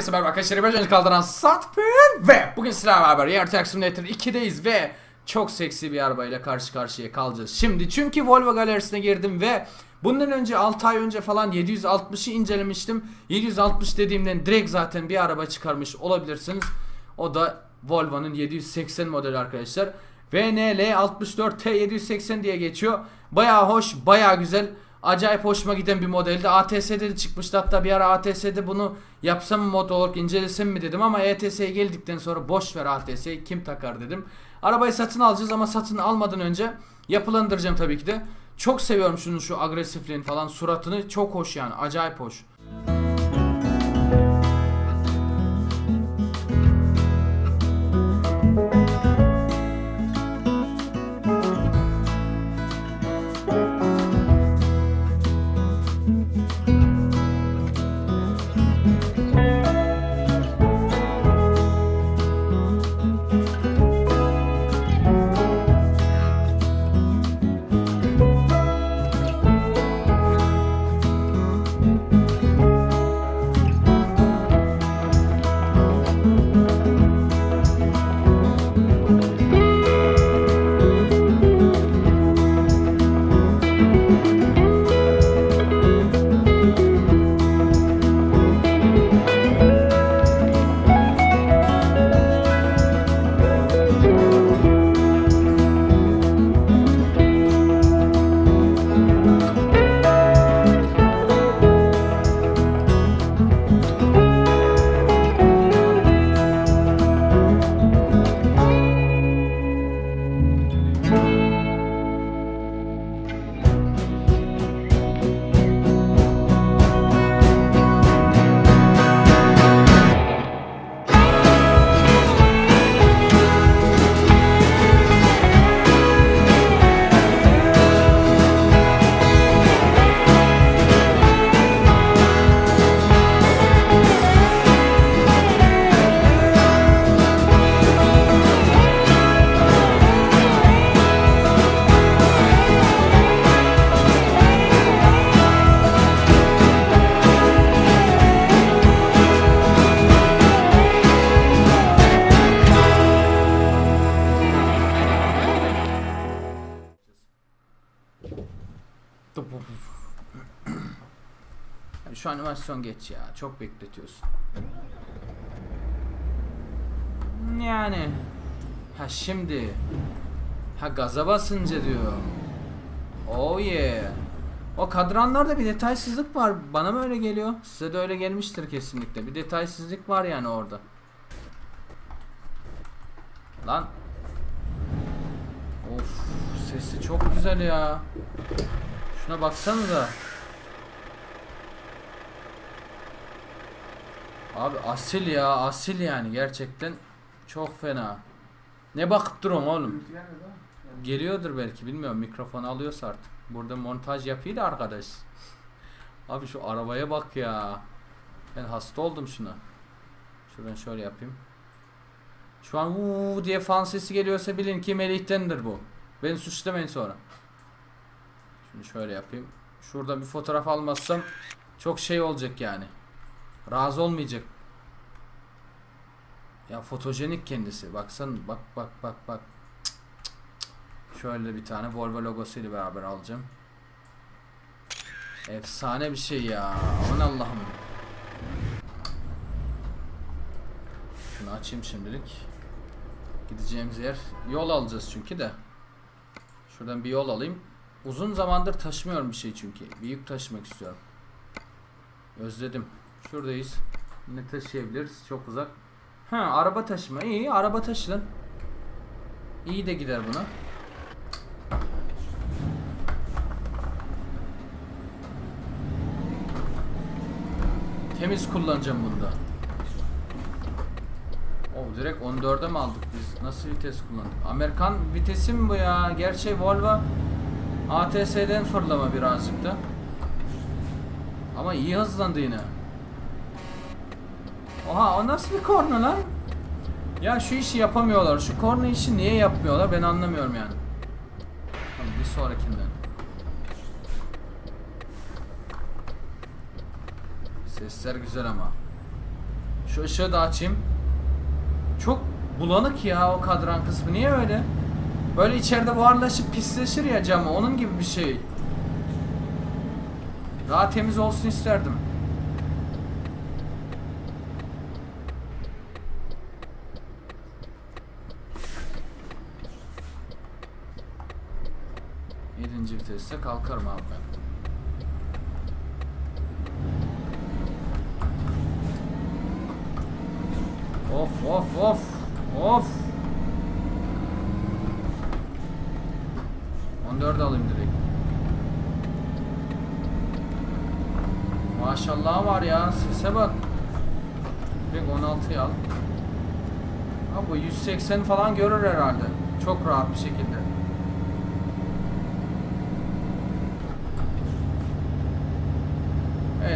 Herkese merhaba arkadaşlar. Ben Önce kaldıran Satpin ve bugün sizlerle beraber Yer Truck Simulator 2'deyiz ve çok seksi bir arabayla karşı karşıya kalacağız. Şimdi çünkü Volvo galerisine girdim ve bundan önce 6 ay önce falan 760'ı incelemiştim. 760 dediğimden direkt zaten bir araba çıkarmış olabilirsiniz. O da Volvo'nun 780 modeli arkadaşlar. VNL 64 T780 diye geçiyor. Baya hoş, baya güzel. Acayip hoşuma giden bir modeldi. ATS'de de çıkmıştı. Hatta bir ara ATS'de bunu yapsam mı mod olarak incelesem mi dedim ama ETS'ye geldikten sonra boş ver ATS'yi kim takar dedim. Arabayı satın alacağız ama satın almadan önce yapılandıracağım tabii ki de. Çok seviyorum şunun şu agresifliğini falan suratını çok hoş yani acayip hoş. Yani şu animasyon geç ya. Çok bekletiyorsun. Yani. Ha şimdi. Ha gaza basınca diyor. Oh yeah. O kadranlarda bir detaysızlık var. Bana mı öyle geliyor? Size de öyle gelmiştir kesinlikle. Bir detaysızlık var yani orada. Lan. Of sesi çok güzel ya. Şuna baksanıza. Abi asil ya asil yani gerçekten çok fena. Ne bakıp durun oğlum? Geliyordur belki bilmiyorum mikrofon alıyorsa artık. Burada montaj yapıyor da arkadaş. Abi şu arabaya bak ya. Ben hasta oldum şuna. Şuradan şöyle yapayım. Şu an uuu diye fan sesi geliyorsa bilin ki Melih'tendir bu. Beni suçlamayın sonra. Şimdi şöyle yapayım. Şurada bir fotoğraf almazsam çok şey olacak yani. Razı olmayacak. Ya fotojenik kendisi. Baksan bak bak bak bak. Şöyle bir tane Volvo logosuyla beraber alacağım. Efsane bir şey ya. Aman Allah'ım. Şunu açayım şimdilik. Gideceğimiz yer yol alacağız çünkü de. Şuradan bir yol alayım. Uzun zamandır taşımıyorum bir şey çünkü. Bir yük taşımak istiyorum. Özledim. Şuradayız. Ne taşıyabiliriz? Çok uzak. Ha araba taşıma. İyi araba taşıdın. İyi de gider buna. Temiz kullanacağım bunda. O direkt 14'e mi aldık biz? Nasıl vites kullandık? Amerikan vitesi mi bu ya? Gerçi Volvo ATS'den fırlama birazcık da. Ama iyi hızlandı yine. Oha o nasıl bir korna lan? Ya şu işi yapamıyorlar. Şu korna işi niye yapmıyorlar ben anlamıyorum yani. Tamam, bir sonrakinden. Sesler güzel ama. Şu ışığı da açayım. Çok bulanık ya o kadran kısmı. Niye öyle? Böyle içeride buharlaşıp pisleşir ya camı. Onun gibi bir şey. Daha temiz olsun isterdim. Viteste kalkarım abi ben. Of of of of 14 alayım direkt. Maşallah var ya sese bak. Direkt 16'yı al. Ha bu 180 falan görür herhalde. Çok rahat bir şekilde.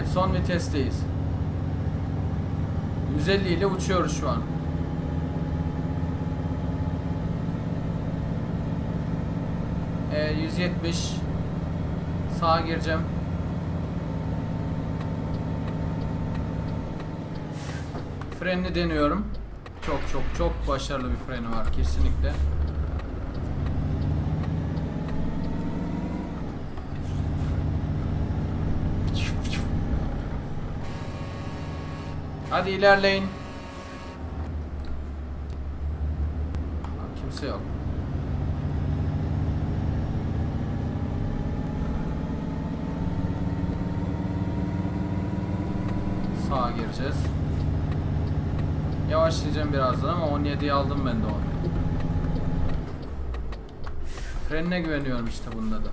Evet son vitesteyiz. 150 ile uçuyoruz şu an. Ee, 170 sağa gireceğim. Frenini deniyorum. Çok çok çok başarılı bir freni var kesinlikle. Hadi ilerleyin. Aa, Kimse yok. Sağa gireceğiz. Yavaşlayacağım birazdan ama 17'yi aldım ben de onu. Frenine güveniyorum işte bunda da.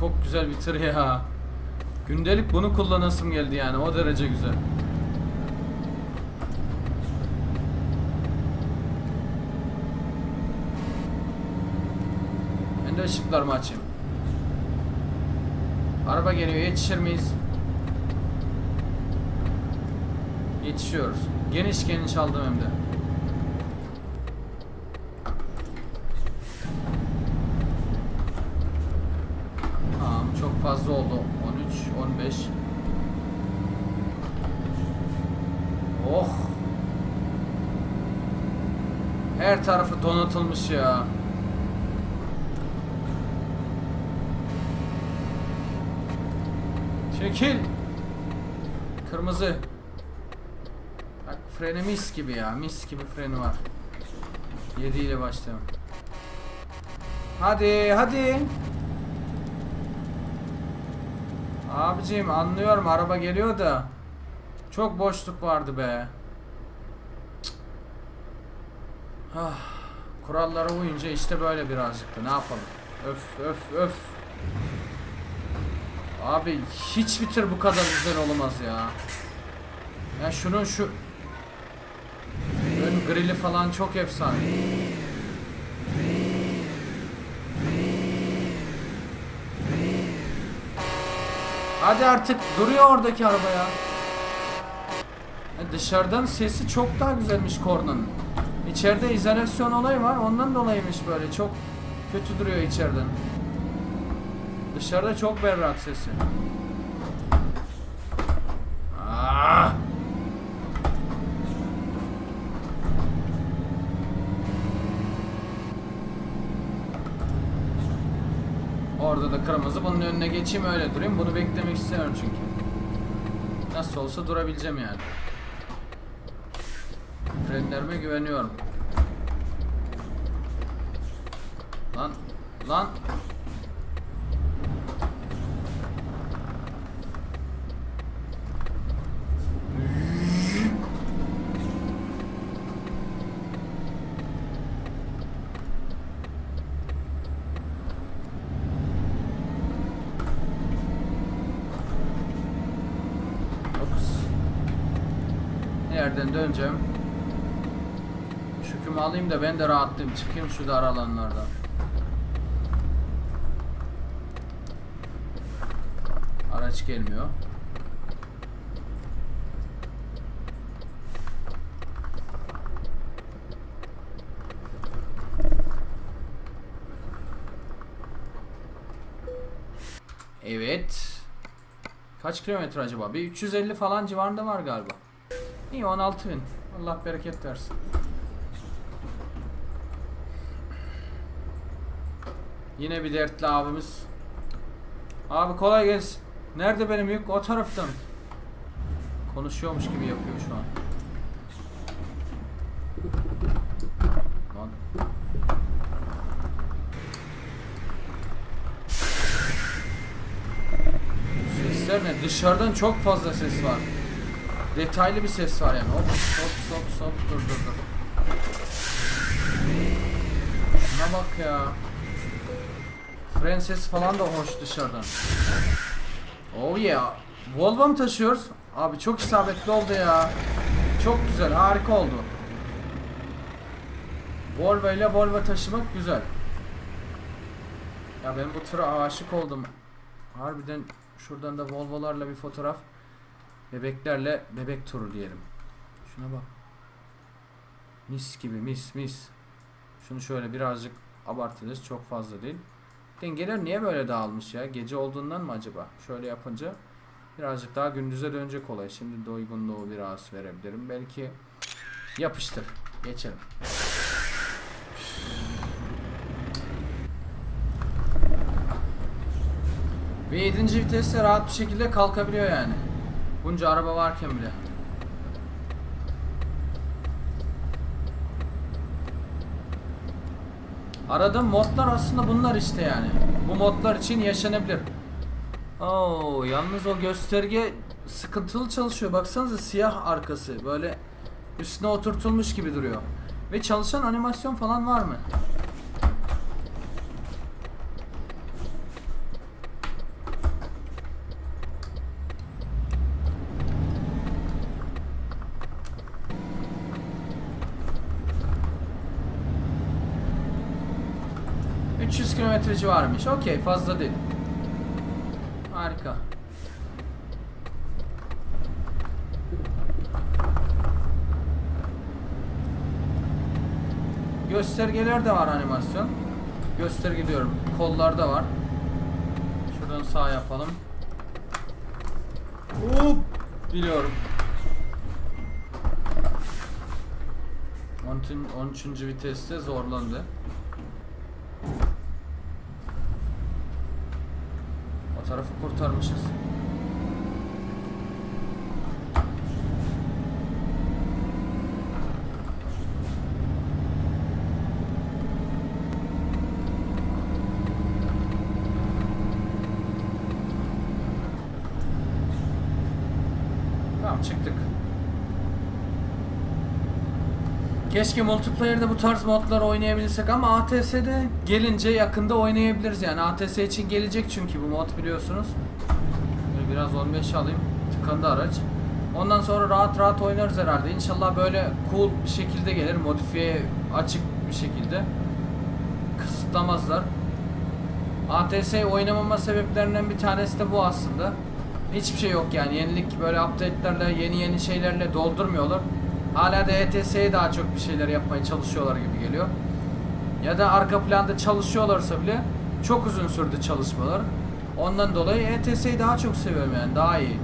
Çok güzel bir tır ya. Gündelik bunu kullanasım geldi yani o derece güzel. Ben de ışıklarımı açayım. Araba geliyor yetişir miyiz? Yetişiyoruz. Geniş geniş aldım hem de. Tamam çok fazla oldu. 13, 15. Oh. Her tarafı donatılmış ya. Çekil. Kırmızı. Bak freni mis gibi ya. Mis gibi freni var. 7 ile başlayalım. Hadi hadi. Abiciğim anlıyorum araba geliyor da çok boşluk vardı be. Cık. Ah, kurallara uyunca işte böyle birazcık da ne yapalım. Öf öf öf. Abi hiçbir tır bu kadar güzel olamaz ya. Ya şunun şu ön grili falan çok efsane. Hadi artık duruyor oradaki araba ya. Ya Dışarıdan sesi çok daha güzelmiş kornanın. İçeride izolasyon olayı var. Ondan dolayıymış böyle. Çok kötü duruyor içeriden. Dışarıda çok berrak sesi. Ah! Orada da kırmızı. Bunun önüne geçeyim öyle durayım. Bunu beklemek istiyorum çünkü. Nasıl olsa durabileceğim yani. Frenlerime güveniyorum. Lan lan. Nereden döneceğim? Küme alayım da ben de rahatlayayım. Çıkayım şu dar alanlardan. Araç gelmiyor. Evet. Kaç kilometre acaba? Bir 350 falan civarında var galiba. İyi 16 bin. Allah bereket versin. Yine bir dertli abimiz. Abi kolay gelsin. Nerede benim yük? O tarafta mı? Konuşuyormuş gibi yapıyor şu an. Sesler ne? Dışarıdan çok fazla ses var. Detaylı bir ses var yani. Hop hop hop hop dur dur dur. Şuna bak ya. Fren sesi falan da hoş dışarıdan. Oh yeah. Volvo mu taşıyoruz? Abi çok isabetli oldu ya. Çok güzel, harika oldu. Volvo ile Volvo taşımak güzel. Ya ben bu tura aşık oldum. Harbiden şuradan da Volvo'larla bir fotoğraf. Bebeklerle bebek turu diyelim. Şuna bak. Mis gibi mis mis. Şunu şöyle birazcık abartacağız. Çok fazla değil. Dengeler niye böyle dağılmış ya? Gece olduğundan mı acaba? Şöyle yapınca birazcık daha gündüze dönecek olay. Şimdi doygunluğu biraz verebilirim. Belki yapıştır. Geçelim. Ve 7. viteste rahat bir şekilde kalkabiliyor yani. Bunca araba varken bile. Aradığım modlar aslında bunlar işte yani. Bu modlar için yaşanabilir. Oo, yalnız o gösterge sıkıntılı çalışıyor. Baksanıza siyah arkası böyle üstüne oturtulmuş gibi duruyor. Ve çalışan animasyon falan var mı? ...300 kilometre civarıymış. Okey fazla değil. Harika. Göstergeler de var animasyon. Gösterge diyorum. Kollarda var. Şuradan sağ yapalım. Hop! Biliyorum. 13. 13. viteste zorlandı. Tarafı kurtarmışız. Tamam çıktık. Keşke multiplayer'de bu tarz modlar oynayabilsek ama ATS'de gelince yakında oynayabiliriz yani. ATS için gelecek çünkü bu mod biliyorsunuz. Biraz 15 alayım. Tıkandı araç. Ondan sonra rahat rahat oynarız herhalde. İnşallah böyle cool bir şekilde gelir. Modifiye açık bir şekilde. Kısıtlamazlar. ATS oynamama sebeplerinden bir tanesi de bu aslında. Hiçbir şey yok yani. Yenilik böyle update'lerle, yeni yeni şeylerle doldurmuyorlar. Hala da ETS'ye daha çok bir şeyler yapmaya çalışıyorlar gibi geliyor. Ya da arka planda çalışıyorlarsa bile çok uzun sürdü çalışmalar. Ondan dolayı ETS'yi daha çok seviyorum yani daha iyi.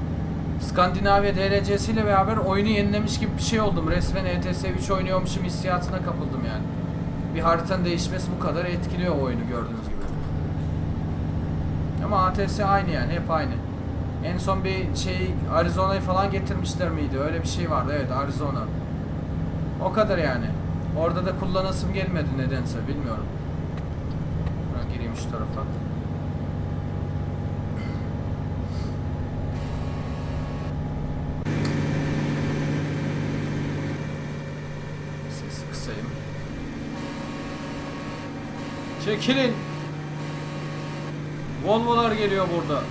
Skandinavya DLC'si ile beraber oyunu yenilemiş gibi bir şey oldum. Resmen ETS 3 oynuyormuşum hissiyatına kapıldım yani. Bir haritanın değişmesi bu kadar etkiliyor oyunu gördüğünüz gibi. Ama ATS aynı yani hep aynı. En son bir şey Arizona'yı falan getirmişler miydi? Öyle bir şey vardı evet Arizona. O kadar yani. Orada da kullanasım gelmedi nedense bilmiyorum. Ben gireyim şu tarafa. Çekilin. Volvo'lar geliyor burada.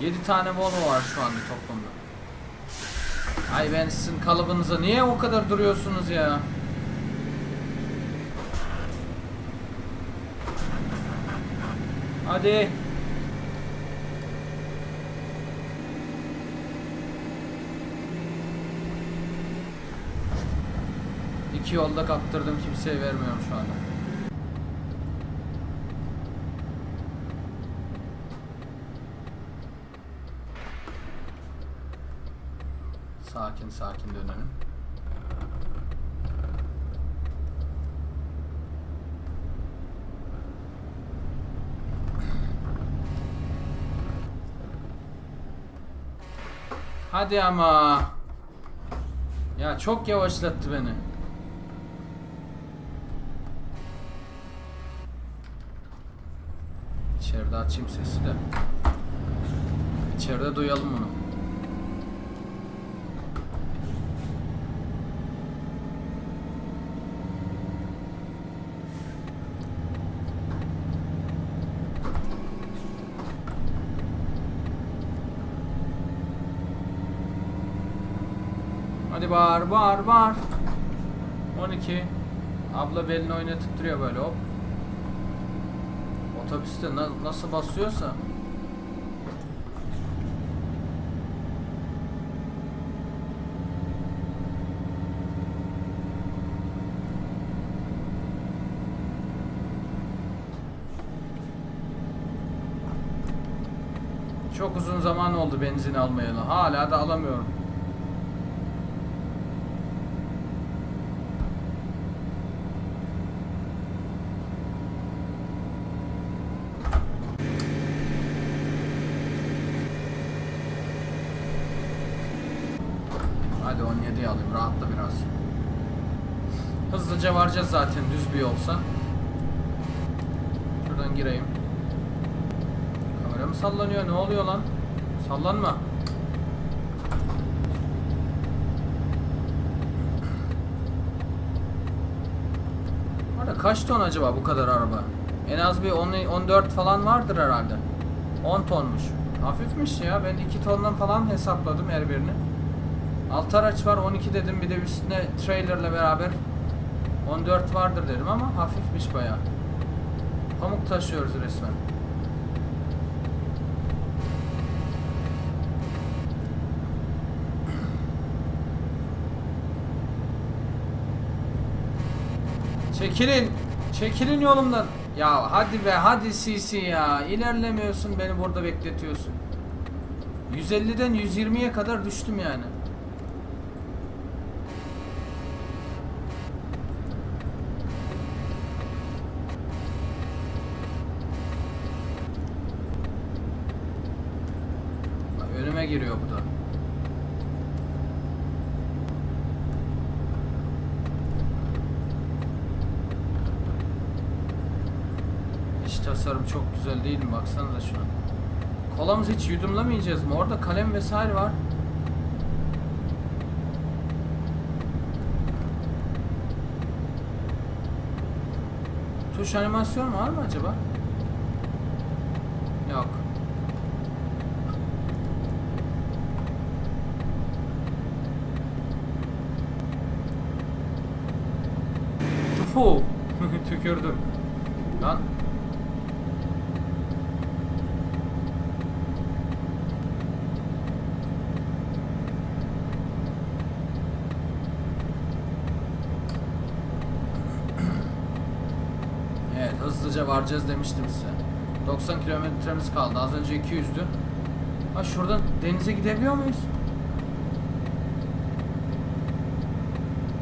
7 tane Volvo var şu anda toplamda. Ay ben sizin kalıbınıza niye o kadar duruyorsunuz ya? Hadi. İki yolda kaptırdım kimseye vermiyorum şu anda. Sakin sakin dönelim. Hadi ama. Ya çok yavaşlattı beni. İçeride açayım sesi de. İçeride duyalım bunu. Bağır bağır. 12. Abla belini oynatıp duruyor böyle hop. Otobüste na- nasıl basıyorsa. Çok uzun zaman oldu benzin almayalı. Hala da alamıyorum. Hadi 17'yi alayım rahatla biraz. Hızlıca varacağız zaten düz bir yolsa. Şuradan gireyim. Kameram sallanıyor ne oluyor lan? Sallanma. Orada kaç ton acaba bu kadar araba? En az bir 10, 14 falan vardır herhalde. 10 tonmuş. Hafifmiş ya. Ben 2 tondan falan hesapladım her birini. Alt araç var 12 dedim bir de üstüne trailerle beraber 14 vardır dedim ama hafifmiş bayağı. Pamuk taşıyoruz resmen. Çekilin. Çekilin yolumdan. Ya hadi be hadi CC ya. İlerlemiyorsun beni burada bekletiyorsun. 150'den 120'ye kadar düştüm yani. Bak, Önüme giriyor bu. İç tasarım çok güzel değil mi? Baksanıza şuna. Kolamızı hiç yudumlamayacağız mı? Orada kalem vesaire var. Tuş animasyon var mı acaba? Yok. Tufu. Tükürdüm. Lan. Evet hızlıca varacağız demiştim size. 90 kilometremiz kaldı. Az önce 200'dü. Ha şuradan denize gidebiliyor muyuz?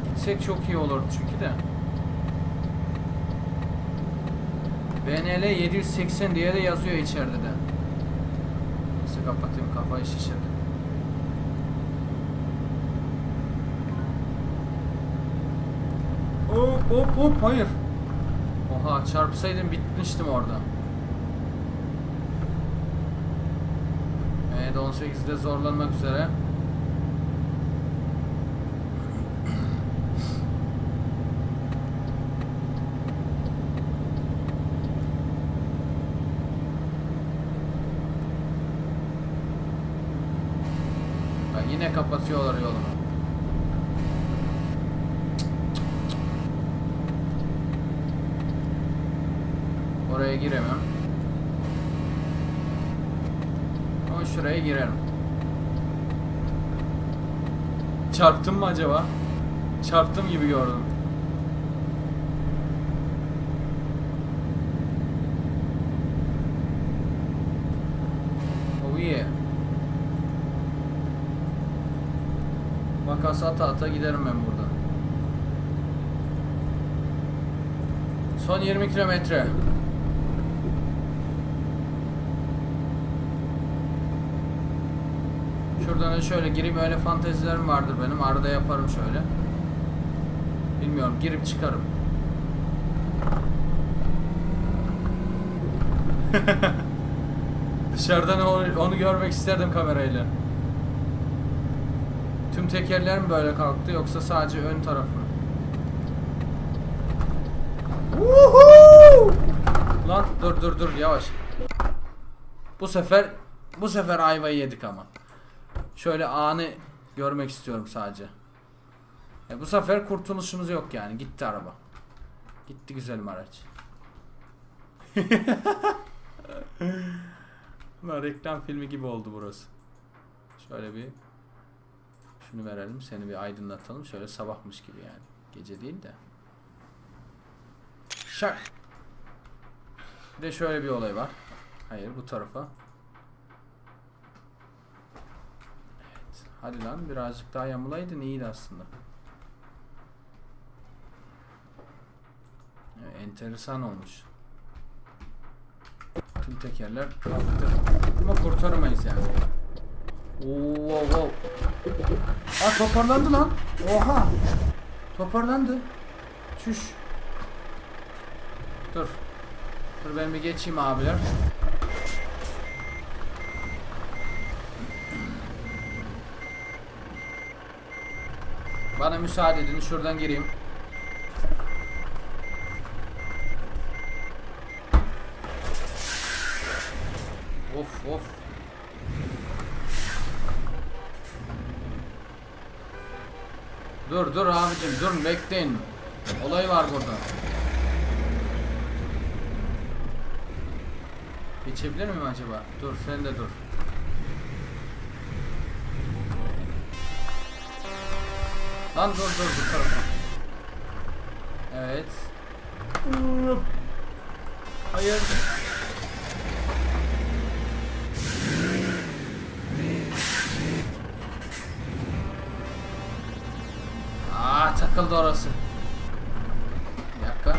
Gitsek çok iyi olurdu çünkü de. BNL 780 diye de yazıyor içeride de. Neyse kapatayım kafayı şişirdi. Hop hop hop hayır. Oha çarpsaydım bitmiştim orada. Evet 18'de zorlanmak üzere. Yine kapatıyorlar yolunu. Oraya giremem. Ama şuraya girerim. Çarptım mı acaba? Çarptım gibi gördüm. Oh yeah. Makas ata ata giderim ben buradan. Son 20 kilometre. Şuradan da şöyle gireyim öyle fantezilerim vardır benim. Arada yaparım şöyle. Bilmiyorum girip çıkarım. Dışarıdan onu, onu görmek isterdim kamerayla. Tüm tekerler mi böyle kalktı yoksa sadece ön tarafı? Woohoo! Lan dur dur dur yavaş. Bu sefer bu sefer ayvayı yedik ama. Şöyle anı görmek istiyorum sadece. E bu sefer kurtuluşumuz yok yani. Gitti araba. Gitti güzelim araç. Ulan reklam filmi gibi oldu burası. Şöyle bir şunu verelim. Seni bir aydınlatalım. Şöyle sabahmış gibi yani. Gece değil de. Şak. Bir de şöyle bir olay var. Hayır bu tarafa. Evet. Hadi lan birazcık daha yamulaydın iyiydi aslında. Evet, enteresan olmuş. Tüm tekerler kalktı. Ama kurtaramayız yani. Oo, wow, wow. Aa toparlandı lan. Oha. Toparlandı. Çüş. Dur. Dur ben bir geçeyim abiler. Bana müsaade edin şuradan gireyim. Of of. Dur dur abicim dur bekleyin. Olay var burada. Geçebilir miyim acaba? Dur sen de dur. Lan dur dur bu tarafa. Evet. Hayır. Aa takıldı orası. Bir dakika.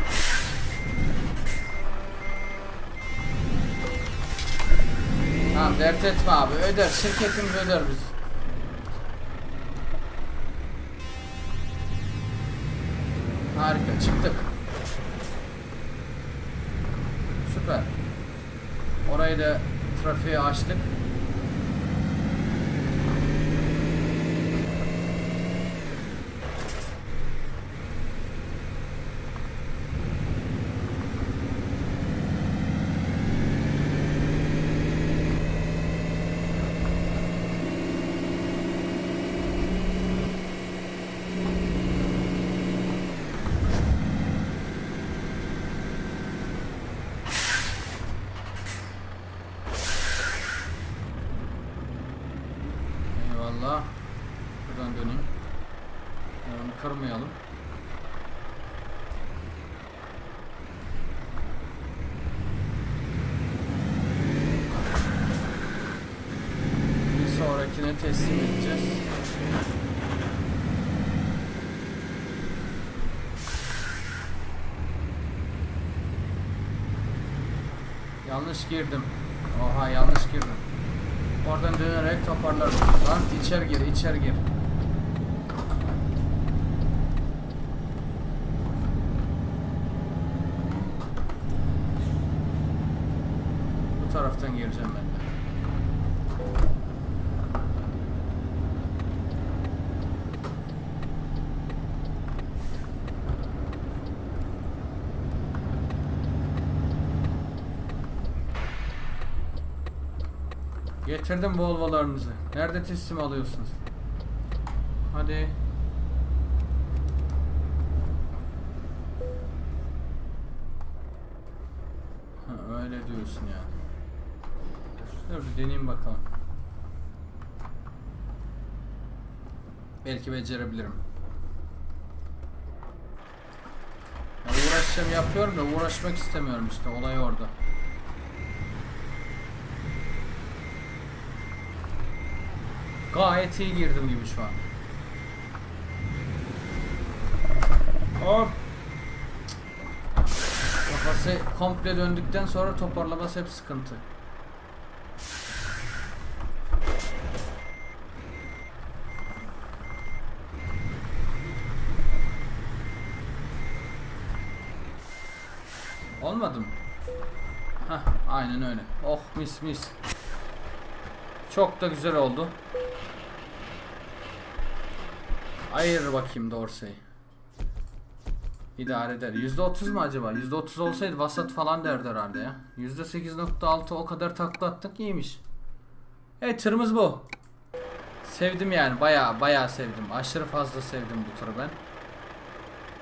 Tamam dert etme abi öder şirketimiz öder biz. Harika çıktık. Süper. Orayı da trafiğe açtık. Eyvallah. Buradan döneyim. Onu kırmayalım. Bir sonrakine teslim edeceğiz. Yanlış girdim. Oha yanlış girdim. Oradan dönerek toparlarım. Lan içeri gir, içeri gir. Bu taraftan gireceğim ben de. Getirdim Volvo'larınızı. Nerede teslim alıyorsunuz? Hadi. Ha, öyle diyorsun yani. Dur bir deneyeyim bakalım. Belki becerebilirim. Ya uğraşacağım yapıyorum da uğraşmak istemiyorum işte olay orada. Gayet iyi girdim gibi şu an. Hop. Kafası komple döndükten sonra toparlaması hep sıkıntı. Olmadı mı? Hah, aynen öyle. Oh mis mis. Çok da güzel oldu. Ayır bakayım Dorsey. İdare eder. %30 mu acaba? %30 olsaydı vasat falan derdi herhalde ya. %8.6 o kadar takla attık iyiymiş. Evet tırımız bu. Sevdim yani baya baya sevdim. Aşırı fazla sevdim bu tırı ben.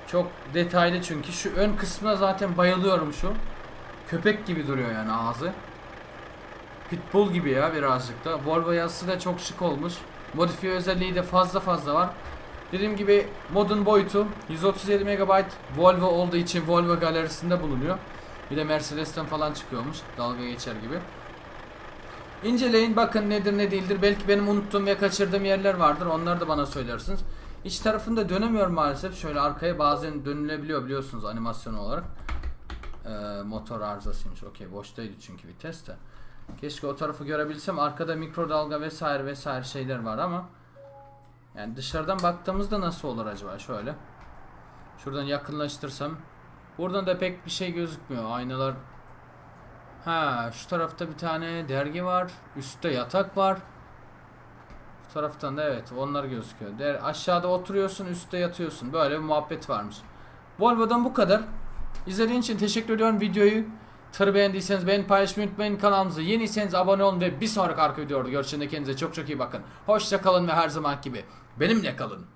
Çok detaylı çünkü şu ön kısmına zaten bayılıyorum şu. Köpek gibi duruyor yani ağzı. Pitbull gibi ya birazcık da. Volvo yazısı da çok şık olmuş. Modifiye özelliği de fazla fazla var. Dediğim gibi modun boyutu 137 MB Volvo olduğu için Volvo galerisinde bulunuyor. Bir de Mercedes'ten falan çıkıyormuş dalga geçer gibi. İnceleyin bakın nedir ne değildir. Belki benim unuttuğum ve kaçırdığım yerler vardır. Onları da bana söylersiniz. İç tarafında dönemiyorum maalesef. Şöyle arkaya bazen dönülebiliyor biliyorsunuz animasyon olarak. Ee, motor arızasıymış. Okey boştaydı çünkü vites de. Keşke o tarafı görebilsem. Arkada mikrodalga vesaire vesaire şeyler var ama yani dışarıdan baktığımızda nasıl olur acaba? Şöyle. Şuradan yakınlaştırsam. Buradan da pek bir şey gözükmüyor. Aynalar Ha, şu tarafta bir tane dergi var. Üstte yatak var. Bu taraftan da evet onlar gözüküyor. Der, aşağıda oturuyorsun, üstte yatıyorsun. Böyle bir muhabbet varmış. Volvo'dan bu kadar. İzlediğiniz için teşekkür ediyorum videoyu. Tırı beğendiyseniz beğen paylaşmayı unutmayın. Kanalımıza yeniyseniz abone olun ve bir sonraki arka videoda görüşürüz. Kendinize çok çok iyi bakın. Hoşça kalın ve her zaman gibi benimle kalın.